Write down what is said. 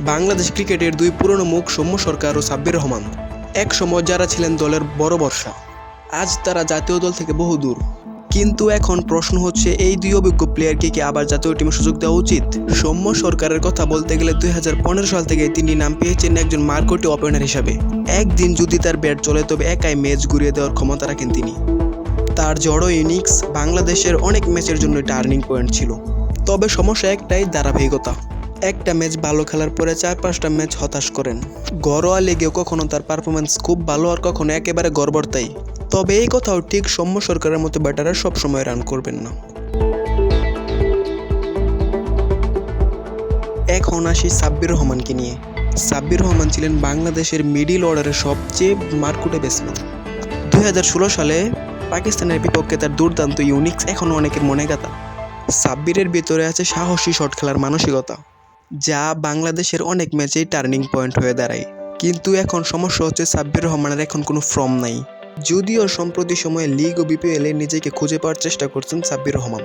বাংলাদেশ ক্রিকেটের দুই পুরনো মুখ সৌম্য সরকার ও সাব্বির রহমান। এক সময় যারা ছিলেন দলের বড় বর্ষা আজ তারা জাতীয় দল থেকে বহু দূর। কিন্তু এখন প্রশ্ন হচ্ছে, এই দুই অভিজ্ঞ প্লেয়ারকে কি আবার জাতীয় টিমে সুযোগ দেওয়া উচিত? সৌম্য সরকারের কথা বলতে গেলে দুই হাজার পনেরো সাল থেকে তিনি নাম পেয়েছেন একজন মার্কটি ওপেনার হিসাবে। একদিন যদি তার ব্যাট চলে, তবে একাই ম্যাচ ঘুরিয়ে দেওয়ার ক্ষমতা রাখেন তিনি। তার জড়ো ইনিংস বাংলাদেশের অনেক ম্যাচের জন্য টার্নিং পয়েন্ট ছিল। তবে সমস্যা একটাই, ধারাবাহিকতা। একটা ম্যাচ ভালো খেলার পরে চার পাঁচটা ম্যাচ হতাশ করেন। ঘরোয়া লিগেও কখনো তার পারফরমেন্স খুব ভালো আর কখনো একেবারে গড়বড়তাই তবে এই কথাও ঠিক সৌম্য সরকারের মতো ব্যাটাররা সবসময় রান করবেন না। এখন আসি সাব্বির রহমানকে নিয়ে। সাব্বির রহমান ছিলেন বাংলাদেশের মিডিল অর্ডারের সবচেয়ে মারকুটে ব্যাটসম্যান দুই হাজার ষোলো সালে পাকিস্তানের বিপক্ষে তার দুর্দান্ত ইউনিক্স এখনও অনেকের মনে গাতা সাব্বিরের ভিতরে আছে সাহসী শট খেলার মানসিকতা। যা বাংলাদেশের অনেক ম্যাচেই টার্নিং পয়েন্ট হয়ে দাঁড়ায়। কিন্তু এখন সমস্যা হচ্ছে সাব্বির রহমানের এখন কোনো ফর্ম নাই। যদিও সম্প্রতি সময়ে লিগ ও বিপিএলে নিজেকে খুঁজে পাওয়ার চেষ্টা করছেন সাব্বির রহমান।